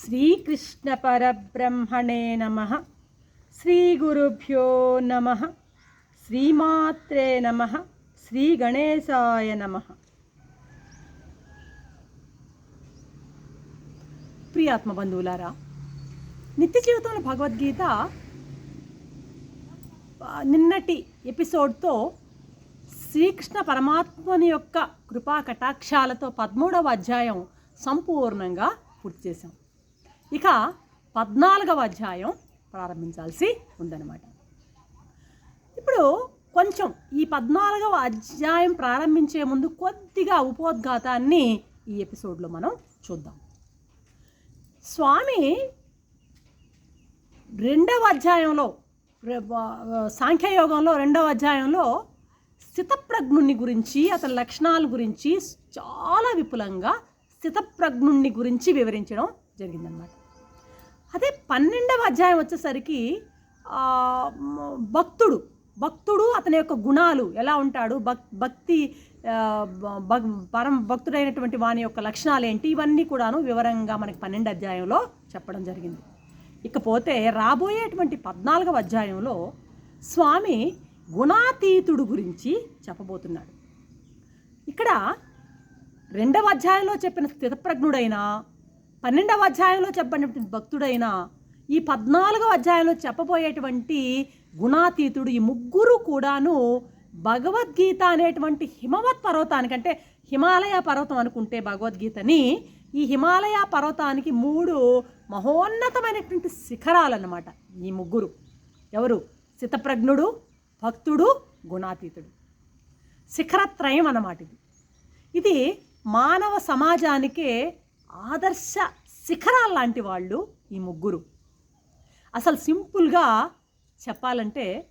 శ్రీకృష్ణ పరబ్రహ్మణే నమ. శ్రీ గురుభ్యో నమ. శ్రీమాత్రే నమ. శ్రీ గణేశాయ నమ. ప్రియాత్మ బంధువులారా నిత్య జీవితంలో భగవద్గీత నిన్నటి ఎపిసోడ్తో శ్రీకృష్ణ పరమాత్మని యొక్క కృపా కటాక్షాలతో పదమూడవ అధ్యాయం సంపూర్ణంగా పూర్తి చేశాం. ఇక పద్నాలుగవ అధ్యాయం ప్రారంభించాల్సి ఉందన్నమాట. ఇప్పుడు కొంచెం ఈ పద్నాలుగవ అధ్యాయం ప్రారంభించే ముందు కొద్దిగా ఉపోద్ఘాతాన్ని ఈ ఎపిసోడ్లో మనం చూద్దాం. స్వామి రెండవ అధ్యాయంలో సాంఖ్యయోగంలో రెండవ అధ్యాయంలో స్థితప్రజ్ఞుణ్ణి గురించి అతని లక్షణాల గురించి చాలా విపులంగా స్థితప్రజ్ఞుణ్ణి గురించి వివరించడం జరిగిందనమాట అదే పన్నెండవ అధ్యాయం వచ్చేసరికి భక్తుడు భక్తుడు అతని యొక్క గుణాలు ఎలా ఉంటాడు భక్ భక్తి పరం భక్తుడైనటువంటి వాని యొక్క లక్షణాలు ఏంటి ఇవన్నీ కూడాను వివరంగా మనకి పన్నెండు అధ్యాయంలో చెప్పడం జరిగింది. ఇకపోతే రాబోయేటువంటి పద్నాలుగవ అధ్యాయంలో స్వామి గుణాతీతుడు గురించి చెప్పబోతున్నాడు. ఇక్కడ రెండవ అధ్యాయంలో చెప్పిన స్థితప్రజ్ఞుడైన పన్నెండవ అధ్యాయంలో చెప్పినటువంటి భక్తుడైన ఈ పద్నాలుగవ అధ్యాయంలో చెప్పబోయేటువంటి గుణాతీతుడు ఈ ముగ్గురు కూడాను భగవద్గీత అనేటువంటి హిమవత్ పర్వతానికంటే హిమాలయ పర్వతం అనుకుంటే భగవద్గీతని ఈ హిమాలయ పర్వతానికి మూడు మహోన్నతమైనటువంటి శిఖరాలన్నమాట ఈ ముగ్గురు. ఎవరు? శితప్రజ్ఞుడు భక్తుడు గుణాతీతుడు. శిఖరత్రయం అన్నమాట ఇది. ఇది మానవ సమాజానికే ఆదర్శ శిఖరాలు లాంటి వాళ్ళు ఈ ముగ్గురు. అసలు సింపుల్గా చెప్పాలంటే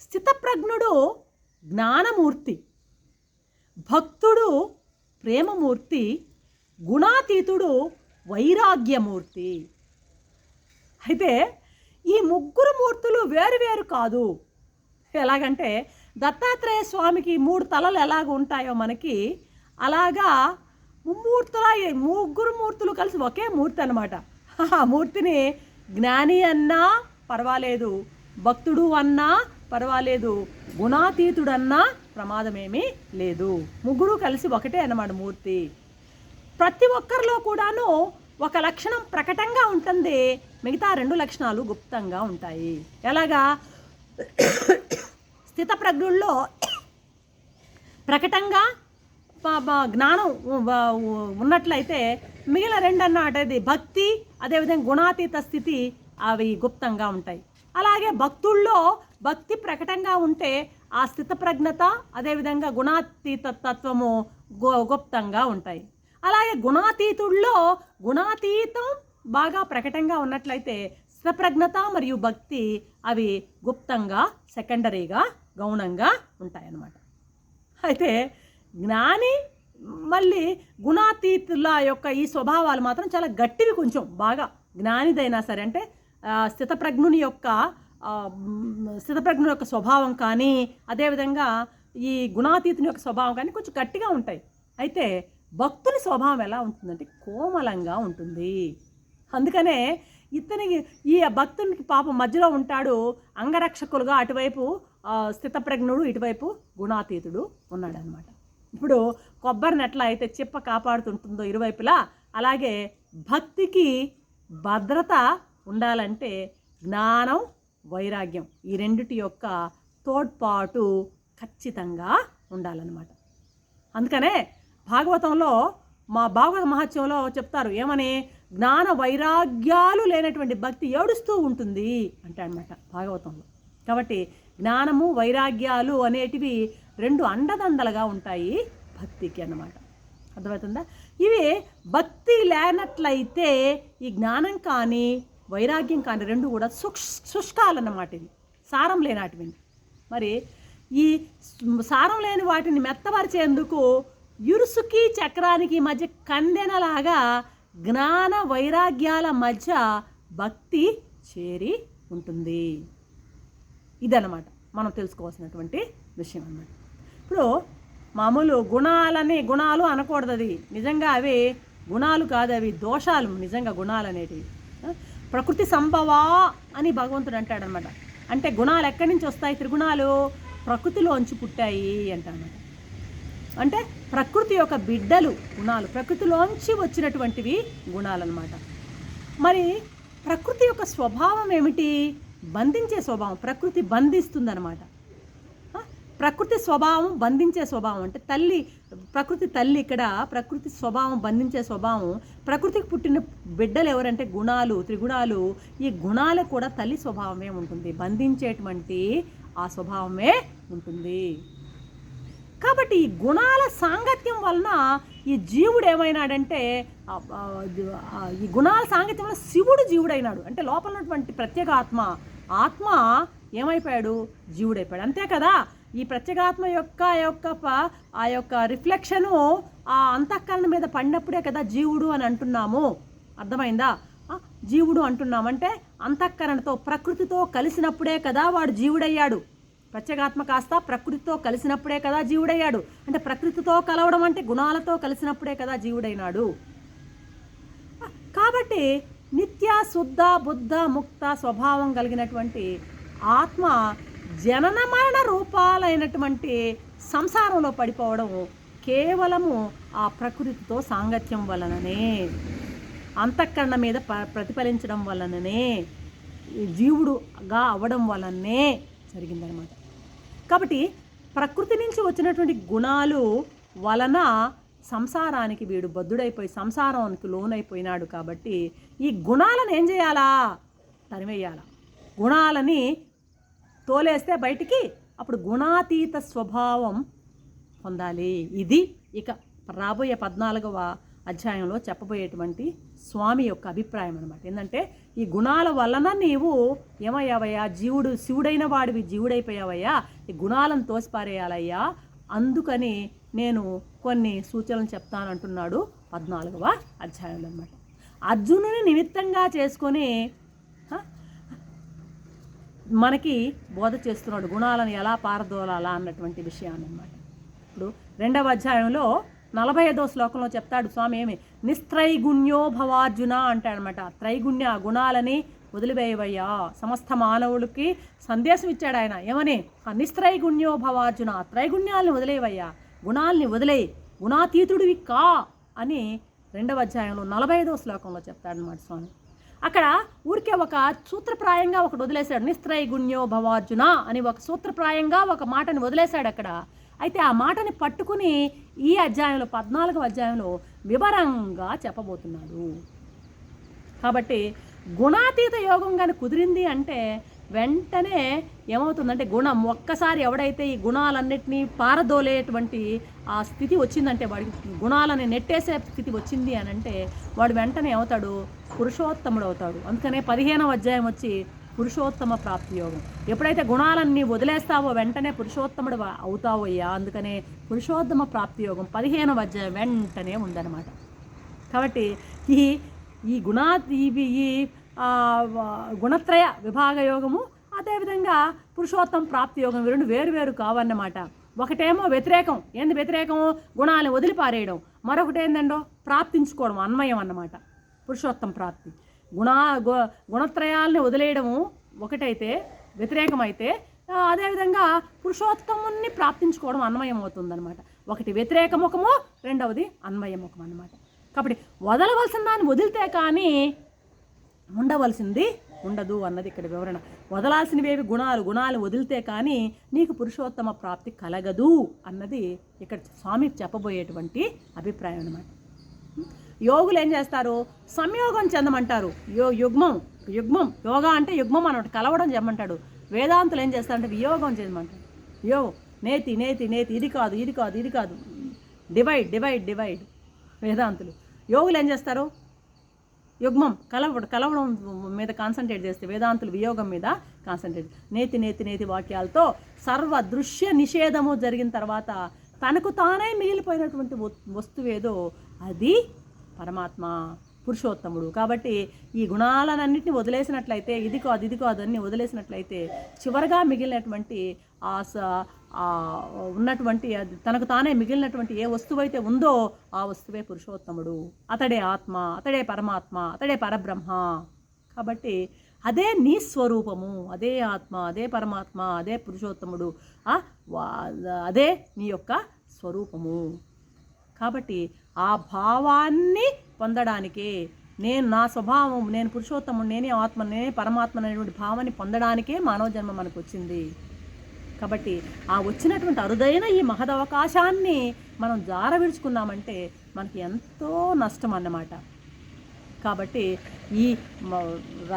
స్థితప్రజ్ఞుడు జ్ఞానమూర్తి భక్తుడు ప్రేమమూర్తి గుణాతీతుడు వైరాగ్యమూర్తి. అయితే ఈ ముగ్గురు మూర్తులు వేరు వేరు కాదు. ఎలాగంటే దత్తాత్రేయ స్వామికి మూడు తలలు ఎలాగ ఉంటాయో మనకి అలాగా ముమ్మూర్తులా ముగ్గురు మూర్తులు కలిసి ఒకే మూర్తి అనమాట ఆ మూర్తిని జ్ఞాని అన్నా పర్వాలేదు భక్తుడు అన్నా పర్వాలేదు గుణాతీతుడన్నా ప్రమాదమేమీ లేదు. ముగ్గురు కలిసి ఒకటే అన్నమాట మూర్తి. ప్రతి ఒక్కరిలో కూడాను ఒక లక్షణం ప్రకటంగా ఉంటుంది మిగతా రెండు లక్షణాలు గుప్తంగా ఉంటాయి. ఎలాగా? స్థితప్రజ్ఞుల్లో ప్రకటంగా జ్ఞానం ఉన్నట్లయితే మిగిలిన రెండు అన్నమాట భక్తి అదేవిధంగా గుణాతీత స్థితి అవి గుప్తంగా ఉంటాయి. అలాగే భక్తుల్లో భక్తి ప్రకటంగా ఉంటే ఆ స్థితప్రజ్ఞత అదేవిధంగా గుణాతీత తత్వము గుప్తంగా ఉంటాయి. అలాగే గుణాతీతుల్లో గుణాతీతం బాగా ప్రకటంగా ఉన్నట్లయితే స్థితప్రజ్ఞత మరియు భక్తి అవి గుప్తంగా సెకండరీగా గౌణంగా ఉంటాయన్నమాట. అయితే జ్ఞాని మళ్ళీ గుణాతీతుల యొక్క ఈ స్వభావాలు మాత్రం చాలా గట్టివి కొంచెం. బాగా జ్ఞానిదైనా సరే అంటే స్థితప్రజ్ఞుని యొక్క స్థితప్రజ్ఞుని యొక్క స్వభావం కానీ అదేవిధంగా ఈ గుణాతీతుని యొక్క స్వభావం కానీ కొంచెం గట్టిగా ఉంటాయి. అయితే భక్తుని స్వభావం ఎలా ఉంటుందంటే కోమలంగా ఉంటుంది. అందుకనే ఇతనికి ఈ భక్తునికి పాపం మధ్యలో ఉంటాడు అంగరక్షకులుగా అటువైపు స్థితప్రజ్ఞుడు ఇటువైపు గుణాతీతుడు ఉన్నాడనమాట. ఇప్పుడు కొబ్బరి ఎట్లా అయితే చిప్ప కాపాడుతుంటుందో ఇరువైపులా అలాగే భక్తికి భద్రత ఉండాలంటే జ్ఞానం వైరాగ్యం ఈ రెండిటి యొక్క తోడ్పాటు ఖచ్చితంగా ఉండాలన్నమాట. అందుకనే భాగవతంలో మా భాగవత మహత్యంలో చెప్తారు ఏమని? జ్ఞాన వైరాగ్యాలు లేనటువంటి భక్తి ఏడుస్తూ ఉంటుంది అంటాడనమాట భాగవతంలో. కాబట్టి జ్ఞానము వైరాగ్యాలు అనేటివి రెండు అండదండలుగా ఉంటాయి భక్తికి అన్నమాట. అర్థమవుతుందా? ఇవి భక్తి లేనట్లయితే ఈ జ్ఞానం కానీ వైరాగ్యం కానీ రెండు కూడా శుష్ శుష్కాలన్నమాట ఇవి. సారం లేనాటివి. మరి ఈ సారం లేని వాటిని మెత్తపరిచేందుకు ఇరుసుకి చక్రానికి మధ్య కందెనలాగా జ్ఞాన వైరాగ్యాల మధ్య భక్తి చేరి ఉంటుంది. ఇదన్నమాట. మనం తెలుసుకోవాల్సినటువంటి విషయం అన్నమాట. ఇప్పుడు మామూలు గుణాలని గుణాలు అనకూడదు అది నిజంగా అవి గుణాలు కాదు అవి దోషాలు. నిజంగా గుణాలు అనేటివి. ప్రకృతి సంభవా అని భగవంతుడు అంటాడనమాట. అంటే గుణాలు ఎక్కడి నుంచి వస్తాయి? త్రిగుణాలు ప్రకృతిలోంచి పుట్టాయి అంటాడనమాట. అంటే ప్రకృతి యొక్క బిడ్డలు గుణాలు ప్రకృతిలోంచి వచ్చినటువంటివి గుణాలన్నమాట మరి ప్రకృతి యొక్క స్వభావం ఏమిటి? బంధించే స్వభావం ప్రకృతి బంధిస్తుందన్నమాట ప్రకృతి స్వభావం బంధించే స్వభావం అంటే తల్లి ప్రకృతి తల్లి ఇక్కడ ప్రకృతి స్వభావం బంధించే స్వభావం ప్రకృతికి పుట్టిన బిడ్డలు ఎవరంటే గుణాలు త్రిగుణాలు ఈ గుణాలు కూడా తల్లి స్వభావమే ఉంటుంది. బంధించేటువంటి ఆ స్వభావమే ఉంటుంది. కాబట్టి ఈ గుణాల సాంగత్యం వలన ఈ జీవుడు ఏమైనాడంటే ఈ గుణాల సాంగత్యంలో శివుడు జీవుడైనాడు. అంటే లోపల ఉన్నటువంటి ప్రత్యేక ఆత్మ ఆత్మ ఏమైపోయాడు? జీవుడైపోయాడు. అంతే కదా? ఈ ప్రత్యేగాత్మ యొక్క ఆ యొక్క ఆ యొక్క రిఫ్లెక్షను ఆ అంతఃకరణ మీద పడినప్పుడే కదా జీవుడు అని అంటున్నాము. అర్థమైందా? జీవుడు అంటున్నామంటే అంతఃకరణతో ప్రకృతితో కలిసినప్పుడే కదా వాడు జీవుడయ్యాడు. ప్రత్యేగాత్మ కాస్త ప్రకృతితో కలిసినప్పుడే కదా జీవుడయ్యాడు. అంటే ప్రకృతితో కలవడం అంటే గుణాలతో కలిసినప్పుడే కదా జీవుడైనాడు. కాబట్టి నిత్య శుద్ధ బుద్ధ ముక్త స్వభావం కలిగినటువంటి ఆత్మ జనన మరణ రూపాలైనటువంటి సంసారంలో పడిపోవడం కేవలము ఆ ప్రకృతితో సాంగత్యం వలననే అంతఃకరణ మీద ప- ప్రతిఫలించడం వలననే జీవుడుగా అవ్వడం వలనే జరిగిందనమాట కాబట్టి ప్రకృతి నుంచి వచ్చినటువంటి గుణాలు వలన సంసారానికి వీడు బద్దుడైపోయి సంసారానికి లోనైపోయినాడు కాబట్టి ఈ గుణాలను ఏం చేయాలా? తరివేయాలా గుణాలని తోలేస్తే బయటికి అప్పుడు గుణాతీత స్వభావం పొందాలి. ఇది ఇక రాబోయే పద్నాలుగవ అధ్యాయంలో చెప్పబోయేటువంటి స్వామి యొక్క అభిప్రాయం అనమాట ఏంటంటే ఈ గుణాల వలన నీవు ఏమయ్యావయ్యా? జీవుడు శివుడైన వాడివి జీవుడైపోయావయ్యా? ఈ గుణాలను తోసిపారేయాలయ్యా? అందుకని నేను కొన్ని సూచనలు చెప్తానంటున్నాడు పద్నాలుగవ అధ్యాయంలో అనమాట అర్జునుని నిమిత్తంగా చేసుకొని మనకి బోధ చేస్తున్నాడు గుణాలను ఎలా పారదోలాలా అన్నటువంటి విషయాన్ని అనమాట ఇప్పుడు రెండవ అధ్యాయంలో నలభై ఐదో శ్లోకంలో చెప్తాడు స్వామి ఏమి? నిస్త్రైగుణ్యో భవార్జున అంటాడనమాట త్రైగుణ్య గుణాలని వదిలివేయవయ్యా. సమస్త మానవులకి సందేశం ఇచ్చాడు ఆయన. ఏమని? ఆ నిస్త్రైగుణ్యో భవార్జున. త్రైగుణ్యాలని వదిలేవయ్యా. గుణాలని వదిలేయి. గుణాతీతుడివి కా అని రెండవ అధ్యాయంలో నలభై ఐదో శ్లోకంలో చెప్తాడనమాట స్వామి. అక్కడ ఊరికే ఒక సూత్రప్రాయంగా ఒకటి వదిలేశాడు. నిస్త్రైగుణ్యో భవార్జున అని ఒక సూత్రప్రాయంగా ఒక మాటని వదిలేశాడు అక్కడ. అయితే ఆ మాటని పట్టుకుని ఈ అధ్యాయంలో పద్నాలుగవ అధ్యాయంలో వివరంగా చెప్పబోతున్నాడు. కాబట్టి గుణాతీత యోగం కానీ కుదిరింది అంటే వెంటనే ఏమవుతుందంటే గుణం. ఒక్కసారి ఎవడైతే ఈ గుణాలన్నిటినీ పారదోలేటువంటి ఆ స్థితి వచ్చిందంటే వాడికి గుణాలని నెట్టేసే స్థితి వచ్చింది అని అంటే వాడు వెంటనే అవుతాడు పురుషోత్తముడు అవుతాడు. అందుకనే పదిహేనవ అధ్యాయం వచ్చి పురుషోత్తమ ప్రాప్తి యోగం. ఎప్పుడైతే గుణాలన్నీ వదిలేస్తావో వెంటనే పురుషోత్తముడు అవుతావయ్యా. అందుకనే పురుషోత్తమ ప్రాప్తి యోగం పదిహేనవ అధ్యాయం వెంటనే ఉందన్నమాట. కాబట్టి ఈ ఈ గుణా ఇవి ఈ గుణత్రయ విభాగ యోగము అదేవిధంగా పురుషోత్తం ప్రాప్తి యోగం రెండు వేరు వేరు కావన్నమాట. ఒకటేమో వ్యతిరేకం. ఏంది వ్యతిరేకం? గుణాలను వదిలిపారేయడం. మరొకటి ఏంటండో ప్రాప్తించుకోవడం అన్వయం అన్నమాట. పురుషోత్తం ప్రాప్తి. గుణ గుణత్రయాల్ని వదిలేయడము ఒకటైతే వ్యతిరేకమైతే అదేవిధంగా పురుషోత్తముని ప్రాప్తించుకోవడం అన్వయం అవుతుందన్నమాట. ఒకటి వ్యతిరేక ముఖము రెండవది అన్వయ ముఖం అన్నమాట. కాబట్టి వదలవలసిన దాన్ని వదిలితే కానీ ఉండవలసింది ఉండదు అన్నది ఇక్కడ వివరణ. వదలాల్సినవేవి గుణాలు. గుణాలు వదిలితే కానీ నీకు పురుషోత్తమ ప్రాప్తి కలగదు అన్నది ఇక్కడ స్వామి చెప్పబోయేటువంటి అభిప్రాయం అనమాట యోగులు ఏం చేస్తారు? సంయోగం చెందమంటారు. యో యుగ్మం. యుగ్మం. యోగా అంటే యుగ్మం అన్నమాట. కలవడం చెమ్మంటాడు వేదాంతులు ఏం చేస్తారంటే వియోగం చెందమంటాడు యోగం నేతి నేతి నేతి. ఇది కాదు ఇది కాదు ఇది కాదు. Divide divide divide. వేదాంతులు. యోగులు ఏం చేస్తారు? యుగ్మం కలవడం కలవడం మీద కాన్సన్ట్రేట్ చేస్తే వేదాంతులు వియోగం మీద కాన్సన్ట్రేట్ నేతి నేతి నేతి వాక్యాలతో సర్వ దృశ్య నిషేధము జరిగిన తర్వాత తనకు తానే మిగిలిపోయినటువంటి వస్తువేదో అది పరమాత్మ. పురుషోత్తముడు. కాబట్టి ఈ గుణాలన్నింటినీ వదిలేసినట్లయితే ఇది కాదు ఇది కాదు అన్ని వదిలేసినట్లయితే చివరగా మిగిలినటువంటి ఆ స ఉన్నటువంటి అది తనకు తానే మిగిలినటువంటి ఏ వస్తువు అయితే ఉందో ఆ వస్తువే పురుషోత్తముడు. అతడే ఆత్మ అతడే పరమాత్మ అతడే పరబ్రహ్మ. కాబట్టి అదే నీ స్వరూపము అదే ఆత్మ అదే పరమాత్మ అదే పురుషోత్తముడు అదే నీ యొక్క స్వరూపము. కాబట్టి ఆ భావాన్ని పొందడానికి నేను నా స్వభావం నేను పురుషోత్తముడు నేనే ఆత్మ నేనే పరమాత్మ అనేటువంటి భావాన్ని పొందడానికే మానవ జన్మ మనకు వచ్చింది కాబట్టి ఆ వచ్చినటువంటి అరుదైన ఈ మహదవకాశాన్ని మనం జార విడుచుకున్నామంటే మనకి ఎంతో నష్టం అన్నమాట కాబట్టి ఈ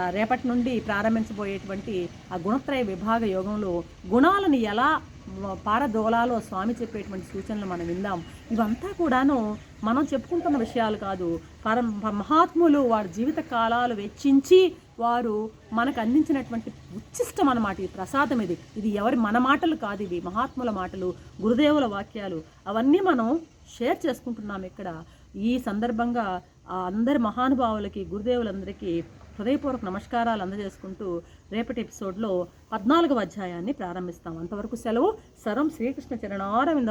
రేపటి నుండి ప్రారంభించబోయేటువంటి ఆ గుణత్రయ విభాగ యోగంలో గుణాలను ఎలా పారదోలాలో స్వామి చెప్పేటువంటి సూచనలు మనం విందాం. ఇవంతా కూడాను మనం చెప్పుకుంటున్న విషయాలు కాదు. పర మహాత్ములు వారి జీవిత కాలాలు వెచ్చించి వారు మనకు అందించినటువంటి ఉచ్చిష్టం అన్నమాట ఈ ప్రసాదం ఇది. ఇది ఎవరి మన మాటలు కాదు ఇవి. మహాత్ముల మాటలు గురుదేవుల వాక్యాలు అవన్నీ మనం షేర్ చేసుకుంటున్నాం ఇక్కడ. ఈ సందర్భంగా ఆ అందరి మహానుభావులకి గురుదేవులందరికీ హృదయపూర్వక నమస్కారాలు అందజేసుకుంటూ రేపటి ఎపిసోడ్లో పద్నాలుగవ అధ్యాయాన్ని ప్రారంభిస్తాం. అంతవరకు సెలవు. సర్వం శ్రీకృష్ణ చరణారవింద